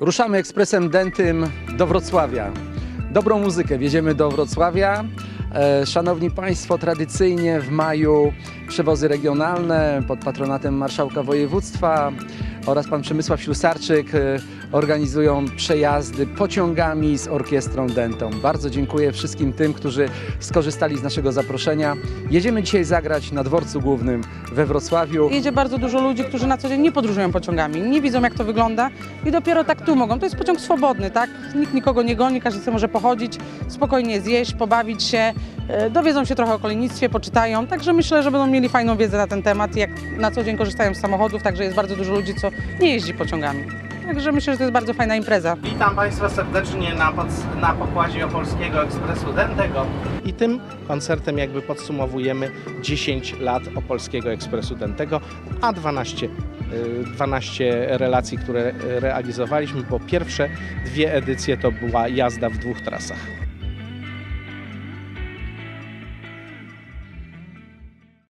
Ruszamy ekspresem dentym do Wrocławia. Dobrą muzykę wjedziemy do Wrocławia. E, Szanowni Państwo, tradycyjnie w maju przewozy regionalne pod patronatem marszałka województwa oraz pan Przemysław Ślusarczyk e, organizują przejazdy pociągami z orkiestrą dentą. Bardzo dziękuję wszystkim tym, którzy skorzystali z naszego zaproszenia. Jedziemy dzisiaj zagrać na dworcu głównym we Wrocławiu. Jedzie bardzo dużo ludzi, którzy na co dzień nie podróżują pociągami, nie widzą jak to wygląda i dopiero tak tu mogą. To jest pociąg swobodny, tak? Nikt nikogo nie goni, każdy sobie może pochodzić, spokojnie zjeść, pobawić się, e, dowiedzą się trochę o kolejnictwie, poczytają. Także myślę, że będą mieli fajną wiedzę na ten temat, jak na co dzień korzystają z samochodów, także jest bardzo dużo ludzi, co nie jeździ pociągami. Także myślę, że to jest bardzo fajna impreza. Witam Państwa serdecznie na, pod, na pokładzie Opolskiego Ekspresu Dentego. I tym koncertem jakby podsumowujemy 10 lat Opolskiego Ekspresu Dentego, a 12, y, 12 relacji, które realizowaliśmy, bo pierwsze dwie edycje to była jazda w dwóch trasach.